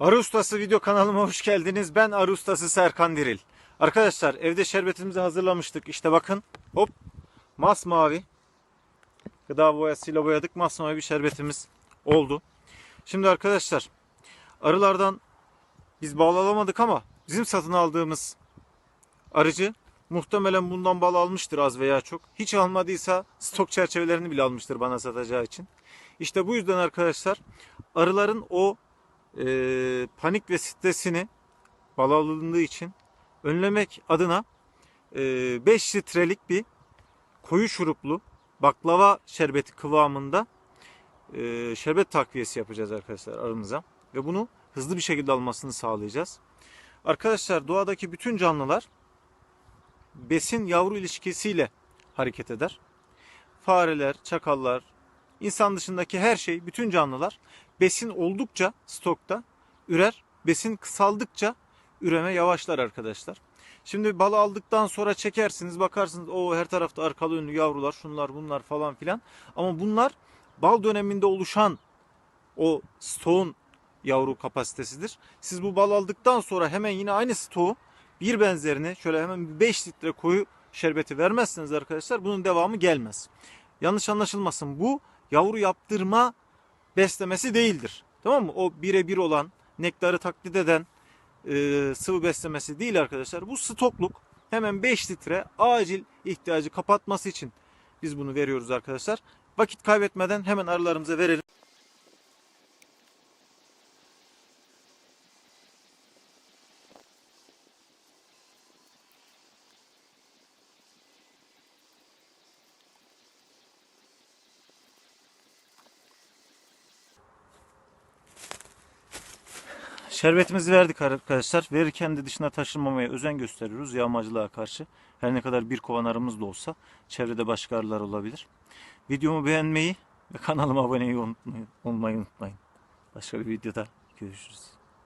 Arı Ustası video kanalıma hoş geldiniz. Ben Arı Ustası Serkan Diril. Arkadaşlar evde şerbetimizi hazırlamıştık. İşte bakın hop masmavi gıda boyasıyla boyadık. Masmavi bir şerbetimiz oldu. Şimdi arkadaşlar arılardan biz bal alamadık ama bizim satın aldığımız arıcı muhtemelen bundan bal almıştır az veya çok. Hiç almadıysa stok çerçevelerini bile almıştır bana satacağı için. İşte bu yüzden arkadaşlar arıların o e, panik ve stresini bal alındığı için önlemek adına e, 5 litrelik bir koyu şuruplu baklava şerbeti kıvamında e, şerbet takviyesi yapacağız arkadaşlar arımıza. Ve bunu hızlı bir şekilde almasını sağlayacağız. Arkadaşlar doğadaki bütün canlılar besin yavru ilişkisiyle hareket eder. Fareler, çakallar, insan dışındaki her şey, bütün canlılar besin oldukça stokta ürer. Besin kısaldıkça üreme yavaşlar arkadaşlar. Şimdi balı aldıktan sonra çekersiniz bakarsınız o her tarafta arkalı önlü yavrular şunlar bunlar falan filan. Ama bunlar bal döneminde oluşan o stoğun yavru kapasitesidir. Siz bu bal aldıktan sonra hemen yine aynı stoğu bir benzerini şöyle hemen 5 litre koyu şerbeti vermezseniz arkadaşlar bunun devamı gelmez. Yanlış anlaşılmasın bu yavru yaptırma beslemesi değildir. Tamam mı? O birebir olan nektarı taklit eden e, sıvı beslemesi değil arkadaşlar. Bu stokluk hemen 5 litre acil ihtiyacı kapatması için biz bunu veriyoruz arkadaşlar. Vakit kaybetmeden hemen arılarımıza verelim. Şerbetimizi verdik arkadaşlar. Verirken de dışına taşınmamaya özen gösteriyoruz yağmacılığa karşı. Her ne kadar bir kovan arımız da olsa çevrede başka arılar olabilir. Videomu beğenmeyi ve kanalıma abone olmayı unutmayın. Başka bir videoda görüşürüz.